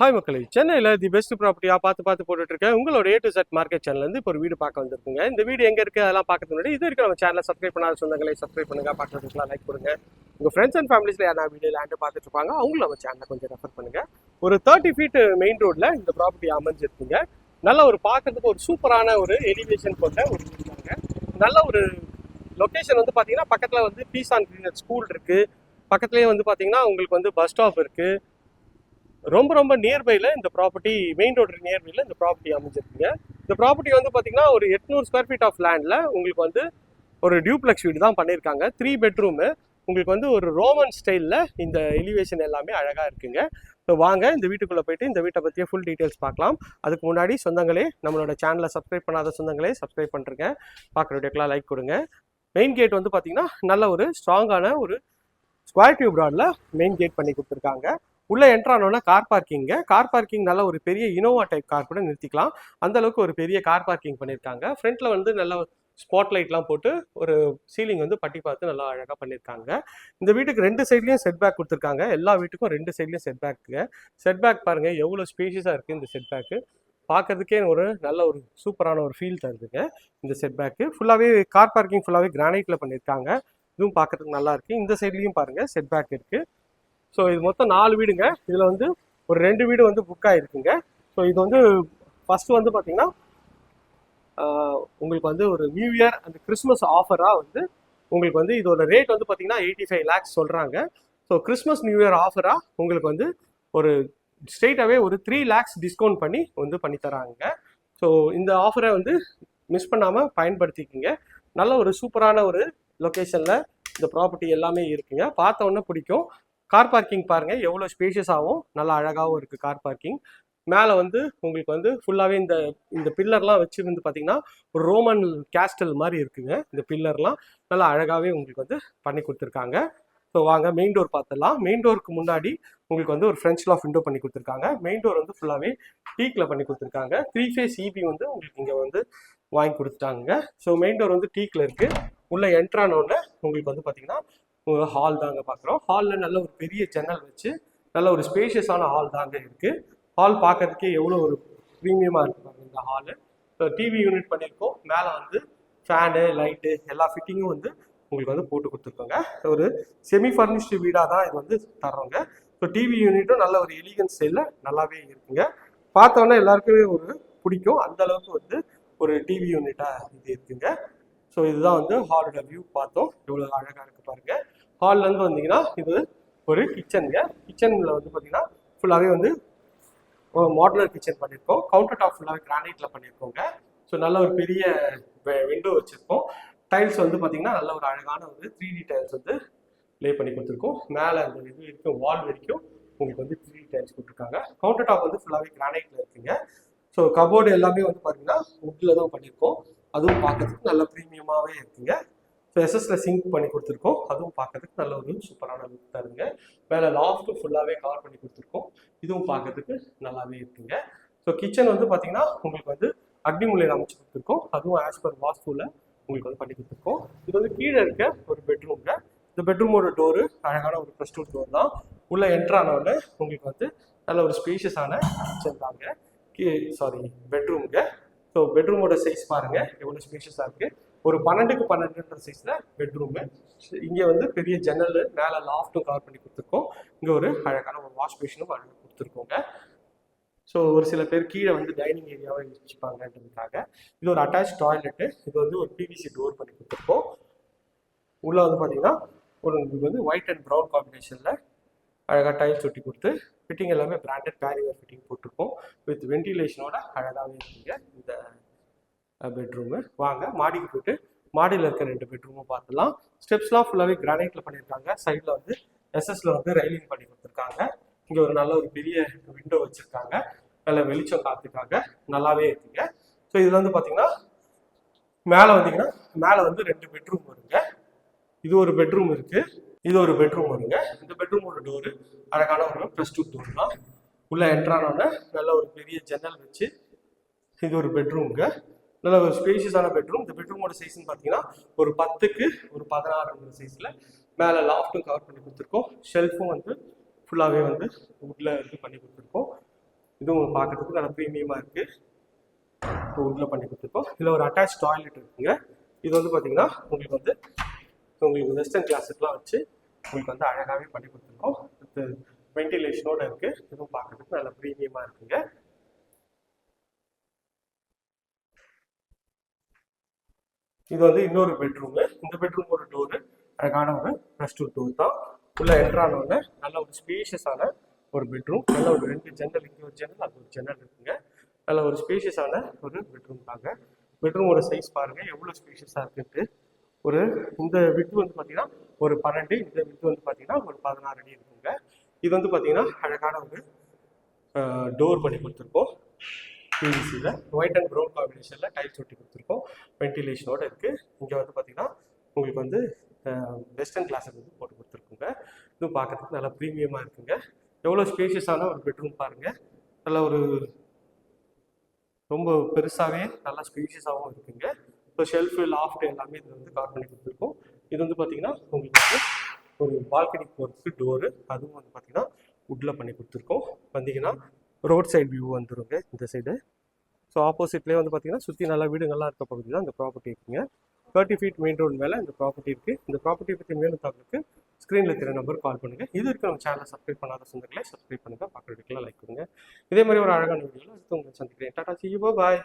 Hi மக்களை சென்னையில் the best ப்ராப்பர்ட்டியாக பார்த்து பார்த்து போட்டுட்ருக்கேன் உங்களோட ஏ டு செட் மார்க்கெட் சேனல்லேருந்து இப்போ ஒரு வீடு பார்க்க வந்திருக்குங்க. இந்த வீடு எங்கே இருக்குது அதெல்லாம் பார்க்கறது முன்னாடி இது வரைக்கும் நம்ம சேனலை சப்ஸ்கிரைப் பண்ணாத சொந்தங்களை சப்ஸ்கிரைப் பண்ணுங்கள் பார்க்குறதுக்குலாம் லைக் கொடுங்க. உங்கள் ஃப்ரெண்ட்ஸ் அண்ட் ஃபேமிலிஸில் யாரா வீடியோ லேண்டு பார்த்துட்டு இருப்பாங்க அவங்களும் நம்ம சேனலை கொஞ்சம் ரெஃபர் பண்ணுங்க. ஒரு தேர்ட்டி ஃபீட் மெயின் ரோட்டில் இந்த ப்ராப்பர்ட்டி அமைஞ்சிருக்குங்க. நல்ல ஒரு பார்க்கறதுக்கு ஒரு சூப்பரான ஒரு எலிவேஷன் கொண்ட ஒரு நல்ல ஒரு லொக்கேஷன் வந்து பார்த்தீங்கன்னா பக்கத்தில் வந்து பீஸ் அண்ட் கிரீனர் ஸ்கூல் இருக்குது பக்கத்துலேயே வந்து பார்த்தீங்கன்னா உங்களுக்கு வந்து பஸ் ஸ்டாப் இருக்குது ரொம்ப ரொம்ப நியர்பைல இந்த ப்ராப்பர்ட்டி மெயின் ரோடு நியர்பையில் இந்த ப்ராப்பர்ட்டி அமைஞ்சிருக்குங்க. இந்த ப்ராப்பர்ட்டி வந்து பார்த்தீங்கன்னா ஒரு எட்நூறு ஸ்கொயர் ஃபீட் ஆஃப் லேண்டில் உங்களுக்கு வந்து ஒரு டியூப்ளெக்ஸ் வீடு தான் பண்ணியிருக்காங்க த்ரீ பெட்ரூமு உங்களுக்கு வந்து ஒரு ரோமன் ஸ்டைலில் இந்த எலிவேஷன் எல்லாமே அழகாக இருக்குங்க. ஸோ வாங்க இந்த வீட்டுக்குள்ளே போயிட்டு இந்த வீட்டை பற்றிய ஃபுல் டீட்டெயில்ஸ் பார்க்கலாம். அதுக்கு முன்னாடி சொந்தங்களே நம்மளோட சேனலை சப்ஸ்கிரைப் பண்ணாத சொந்தங்களே சப்ஸ்கிரைப் பண்ணுறங்க பார்க்குற வீடியோக்கெலாம் லைக் கொடுங்க. மெயின் கேட் வந்து பார்த்தீங்கன்னா நல்ல ஒரு ஸ்ட்ராங்கான ஒரு ஸ்கொயர் டியூப் ராடில் மெயின் கேட் பண்ணி கொடுத்துருக்காங்க. உள்ளே என்ட்ரானோன்னா கார் பார்க்கிங்க கார் பார்க்கிங் நல்ல ஒரு பெரிய இனோவா டைப் கார் கூட நிறுத்திக்கலாம். அந்த அளவுக்கு ஒரு பெரிய கார் பார்க்கிங் பண்ணியிருக்காங்க ஃப்ரண்ட்ல வந்து நல்ல ஸ்பாட் லைட்லாம் போட்டு ஒரு சீலிங் வந்து பட்டி பார்த்து நல்லா அழகாக பண்ணியிருக்காங்க இந்த வீட்டுக்கு ரெண்டு சைட்லேயும் செட் பேக் கொடுத்துருக்காங்க. எல்லா வீட்டுக்கும் ரெண்டு சைட்லேயும் செட் பேக்குங்க செட் பேக் பாருங்கள் எவ்வளோ ஸ்பேஷியஸாக இருக்குது இந்த செட் பேக்கு பார்க்கறதுக்கே ஒரு நல்ல ஒரு சூப்பரான ஒரு ஃபீல் தருதுங்க இந்த செட் பேக்கு ஃபுல்லாகவே கார் பார்க்கிங் ஃபுல்லாகவே கிரானைட்டில் பண்ணியிருக்காங்க இதுவும் பார்க்கறதுக்கு நல்லா இருக்குது இந்த சைட்லேயும் பாருங்கள் செட் பேக் இருக்குது ஸோ இது மொத்தம் நாலு வீடுங்க. இதில் வந்து ஒரு ரெண்டு வீடு வந்து புக் ஆகிருக்குங்க ஸோ இது வந்து ஃபஸ்ட்டு வந்து பார்த்தீங்கன்னா உங்களுக்கு வந்து ஒரு நியூ இயர் அந்த கிறிஸ்மஸ் ஆஃபராக வந்து உங்களுக்கு வந்து இதோட ரேட் வந்து பார்த்தீங்கன்னா எயிட்டி ஃபைவ் லேக்ஸ் சொல்கிறாங்க ஸோ கிறிஸ்மஸ் நியூ இயர் ஆஃபராக உங்களுக்கு வந்து ஒரு ஸ்ட்ரெயிட்டாகவே ஒரு த்ரீ லேக்ஸ் டிஸ்கவுண்ட் பண்ணி வந்து பண்ணி தராங்க. ஸோ இந்த ஆஃபரை வந்து மிஸ் பண்ணாமல் பயன்படுத்திக்கிங்க. நல்ல ஒரு சூப்பரான ஒரு லொக்கேஷனில் இந்த ப்ராப்பர்ட்டி எல்லாமே இருக்குங்க. பார்த்த உடனே பிடிக்கும். கார் பார்க்கிங் பாருங்க எவ்வளோ ஸ்பேஷியஸாகவும் நல்லா அழகாகவும் இருக்குது கார் பார்க்கிங் மேலே வந்து உங்களுக்கு வந்து ஃபுல்லாகவே இந்த இந்த பில்லர்லாம் வச்சு வந்து பார்த்தீங்கன்னா ஒரு ரோமன் கேஸ்டல் மாதிரி இருக்குங்க. இந்த பில்லர்லாம் நல்லா அழகாகவே உங்களுக்கு வந்து பண்ணி கொடுத்துருக்காங்க. ஸோ வாங்க மெயின் டோர் பார்த்துடலாம் மெயின் டோருக்கு முன்னாடி உங்களுக்கு வந்து ஒரு ஃப்ரெஞ்ச் லாஃப் விண்டோ பண்ணி கொடுத்துருக்காங்க. மெயின் டோர் வந்து ஃபுல்லாகவே டீக்கில் பண்ணி கொடுத்துருக்காங்க. த்ரீ ஃபேஸ் இபி வந்து உங்களுக்கு இங்கே வந்து வாங்கி கொடுத்துட்டாங்க ஸோ மெயின் டோர் வந்து டீக்கில் இருக்குது உள்ளே என்ட்ரானோடனே உங்களுக்கு வந்து பார்த்தீங்கன்னா ஹால் தாங்க பார்க்குறோம் ஹாலில் நல்ல ஒரு பெரிய ஜன்னல் வச்சு நல்ல ஒரு ஸ்பேஷியஸான ஹால் தாங்க இருக்குது ஹால் பார்க்கறதுக்கே எவ்வளோ ஒரு ப்ரீமியமாக இருக்குது இந்த ஹாலு டிவி யூனிட் பண்ணியிருக்கோம் மேலே வந்து ஃபேனு லைட்டு எல்லா ஃபிட்டிங்கும் வந்து உங்களுக்கு வந்து போட்டு கொடுத்துருக்கோங்க. ஒரு செமி ஃபர்னிஷ்டு வீடாக தான் இது வந்து தர்றோங்க. ஸோ டிவி யூனிட்டும் நல்ல ஒரு எலிகன்ஸ் ஸ்டைலில் நல்லாவே இருக்குங்க. பார்த்தோன்னே எல்லாருக்குமே ஒரு பிடிக்கும். அந்த அளவுக்கு வந்து ஒரு டிவி யூனிட்டாக இது இருக்குங்க. ஸோ இதுதான் வந்து ஹாலோட வியூ பார்த்தோம். எவ்வளோ அழகாக இருக்கு பாருங்கள் ஹால்ல இருந்து வந்தீங்கன்னா இது ஒரு கிச்சனுங்க கிச்சனில் வந்து பார்த்தீங்கன்னா ஃபுல்லாகவே வந்து மாடுலர் கிச்சன் பண்ணியிருக்கோம் கவுண்டர் டாப் ஃபுல்லாகவே கிரானைட்டில் பண்ணியிருக்கோங்க ஸோ நல்ல ஒரு பெரிய விண்டோ வச்சுருக்கோம். டைல்ஸ் வந்து பார்த்தீங்கன்னா நல்ல ஒரு அழகான ஒரு த்ரீ டி டைல்ஸ் வந்து ப்ளே பண்ணி கொடுத்துருக்கோம். மேலே அந்த இது வரைக்கும் வால் வரைக்கும் உங்களுக்கு வந்து த்ரீ டி டைல்ஸ் கொடுத்துருக்காங்க. கவுண்டர் டாப் வந்து ஃபுல்லாகவே கிரானைட்டில் இருக்குங்க. ஸோ கபோர்டு எல்லாமே வந்து பார்த்தீங்கன்னா உட்டில் தான் பண்ணியிருக்கோம் அதுவும் பார்க்கறதுக்கு நல்ல ப்ரீமியமாகவே இருக்குங்க. ஸோ எஸ்எஸ்ல சிங்க் பண்ணி கொடுத்துருக்கோம். அதுவும் பார்க்கறதுக்கு நல்ல ஒரு சூப்பரான லுக் தருங்க மேலே லாஃப்ட்டு ஃபுல்லாகவே கவர் பண்ணி கொடுத்துருக்கோம். இதுவும் பார்க்கறதுக்கு நல்லாவே இருக்குங்க. ஸோ கிச்சன் வந்து பார்த்தீங்கன்னா உங்களுக்கு வந்து அக்னி முலையில் அமைச்சு கொடுத்துருக்கோம். அதுவும் ஆஸ் பர் வாஸ்துவில் உங்களுக்கு வந்து பண்ணி கொடுத்துருக்கோம். இது வந்து கீழே இருக்க ஒரு பெட்ரூம்ங்க இந்த பெட்ரூமோட டோரு அழகான ஒரு ப்ரெஸ்டூட் டோர் தான். உள்ளே என்ட்ரானோட உங்களுக்கு வந்து நல்ல ஒரு ஸ்பேஷியஸான கிச்சன் தாங்க. சாரி பெட்ரூம்ங்க ஸோ பெட்ரூமோட சைஸ் பாருங்கள் எவ்வளோ ஸ்பேஷியஸாக இருக்குது ஒரு பன்னெண்டுக்கு பன்னெண்டுன்ற சைஸில் பெட்ரூமு இங்கே வந்து பெரிய ஜன்னல் மேலே லாஃப்ட்டும் கவர் பண்ணி கொடுத்துருக்கோம். இங்கே ஒரு அழகான ஒரு வாஷ் மிஷினும் அழகாக கொடுத்துருக்கோங்க. ஸோ ஒரு சில பேர் கீழே வந்து டைனிங் ஏரியாவை வச்சுப்பாங்கன்றதுக்காக இது ஒரு அட்டாச் டாய்லெட்டு இது வந்து ஒரு பிவிசி டோர் பண்ணி கொடுத்துருக்கோம். உள்ள வந்து பார்த்தீங்கன்னா ஒரு இது வந்து ஒயிட் அண்ட் ப்ரௌன் காம்பினேஷனில் அழகாக டைல்ஸ் ஒட்டி கொடுத்து ஃபிட்டிங் எல்லாமே பிராண்டட் பேரியர் ஃபிட்டிங் போட்டிருக்கோம். வித் வென்டிலேஷனோட அழகாகவே இருக்குங்க. இந்த பெட்ரூமு வாங்க மாடிக்கு போயிட்டு மாடியில் இருக்க ரெண்டு பெட்ரூமும் பார்த்துலாம் ஸ்டெப்ஸ்லாம் ஃபுல்லாகவே கிரானைட்டில் பண்ணியிருக்காங்க. சைடில் வந்து எஸ்எஸ்ல வந்து ரைலிங் பண்ணி கொடுத்துருக்காங்க. இங்கே ஒரு நல்ல ஒரு பெரிய விண்டோ வச்சுருக்காங்க. நல்ல வெளிச்சம் காத்துக்காங்க நல்லாவே இருக்குங்க. ஸோ இதில் வந்து பார்த்தீங்கன்னா மேலே வந்தீங்கன்னா மேலே வந்து ரெண்டு பெட்ரூம் வருங்க. இது ஒரு பெட்ரூம் இருக்கு. இது ஒரு பெட்ரூம் வருங்க. இந்த பெட்ரூமோட டோரு அழகான ஒரு ப்ளஸ் டூ டோர் தான். உள்ளே என்ட்ரானோட நல்ல ஒரு பெரிய ஜன்னல் வச்சு இது ஒரு பெட்ரூம்ங்க நல்ல ஒரு ஸ்பேஷியஸான பெட்ரூம் இந்த பெட்ரூமோட சைஸ்னு பார்த்தீங்கன்னா ஒரு பத்துக்கு ஒரு பதினாறுங்கிற சைஸில் மேலே லாஃப்ட்டும் கவர் பண்ணி கொடுத்துருக்கோம். ஷெல்ஃபும் வந்து ஃபுல்லாகவே வந்து வுட்டில் இது பண்ணி கொடுத்துருக்கோம். இதுவும் பார்க்கறதுக்கு நல்லா ப்ரீமியமாக இருக்குது உள்ள பண்ணி கொடுத்துருக்கோம். இதில் ஒரு அட்டாச் டாய்லெட் இருக்குங்க. இது வந்து பார்த்தீங்கன்னா உங்களுக்கு வந்து உங்களுக்கு வெஸ்டர்ன் கிளாஸுக்கெலாம் வச்சு உங்களுக்கு வந்து அழகாகவே பண்ணி கொடுத்துருக்கோம். வித் இருக்குது இதுவும் பார்க்கறதுக்கு நல்ல ப்ரீமியமாக இருக்குங்க. இது வந்து இன்னொரு பெட்ரூமு இந்த பெட்ரூம் ஒரு டோரு அழகான ஒரு ப்ளஸ் டூ டோர் தான். உள்ள என்ட்ரானோடனே நல்ல ஒரு ஸ்பேஷியஸான ஒரு பெட்ரூம் நல்ல ஒரு ரெண்டு ஜன்னல் இங்கே ஒரு ஜன்னல் அது ஒரு ஜன்னல் இருக்குங்க. நல்ல ஒரு ஸ்பேஷியஸான ஒரு பெட்ரூம் தாங்க. பெட்ரூமோட சைஸ் பாருங்க எவ்வளோ ஸ்பேஷியஸாக இருக்குன்ட்டு. ஒரு இந்த விட்டு வந்து பார்த்தீங்கன்னா ஒரு பன்னெண்டு இந்த விட்டு வந்து பார்த்தீங்கன்னா ஒரு பதினாறு அடி இருக்குங்க. இது வந்து பார்த்தீங்கன்னா அழகான ஒரு டோர் பண்ணி கொடுத்துருக்கோம். பிவிசியில் ஒயிட் அண்ட் ப்ரௌன் காம்பினேஷனில் டைல்ஸ் ஒட்டி கொடுத்துருக்கோம். வென்டிலேஷனோடு இருக்குது இங்கே வந்து பார்த்திங்கன்னா உங்களுக்கு வந்து வெஸ்டர்ன் கிளாஸுக்கு வந்து போட்டு கொடுத்துருக்குங்க. இதுவும் பார்க்கறதுக்கு நல்லா ப்ரீமியமாக இருக்குங்க. எவ்வளோ ஸ்பேஷியஸான ஒரு பெட்ரூம் பாருங்கள் நல்ல ஒரு ரொம்ப பெருசாகவே நல்லா ஸ்பேஷியஸாகவும் இருக்குங்க. இப்போ ஷெல்ஃபு லாஃப்ட் எல்லாமே இது வந்து கார் பண்ணி கொடுத்துருக்கோம். இது வந்து பார்த்தீங்கன்னா உங்களுக்கு வந்து ஒரு பால்கனி போகிறதுக்கு டோரு அதுவும் வந்து பார்த்திங்கன்னா வுட்டில் பண்ணி கொடுத்துருக்கோம். வந்தீங்கன்னா ரோட் சைடு வியூ வந்துருங்க இந்த சைடு. ஸோ ஆப்போசிட்லேயே வந்து பார்த்தீங்கன்னா சுற்றி நல்லா வீடுங்கள்லாம் இருக்க பகுதி தான் இந்த ப்ராப்பர்ட்டி இருக்குங்க. தேர்ட்டி ஃபீட் மெயின் ரோடு மேலே இந்த ப்ராப்பர்ட்டி இருக்குது இந்த ப்ராப்பர்ட்டி பற்றி மேலும் தகவலுக்கு ஸ்க்ரீனில் இருக்கிற நம்பர் கால் பண்ணுங்கள் இது இருக்க நம்ம சேனலை சப்ஸ்கிரைப் பண்ணாத சொந்தங்களே சப்ஸ்கிரைப் பண்ணுங்கள் பார்க்குறதுக்குலாம் லைக் பண்ணுங்கள் இதே மாதிரி ஒரு அழகான வீடியோவில் அடுத்து உங்களை சந்திக்கிறேன். டாடா சி பாய்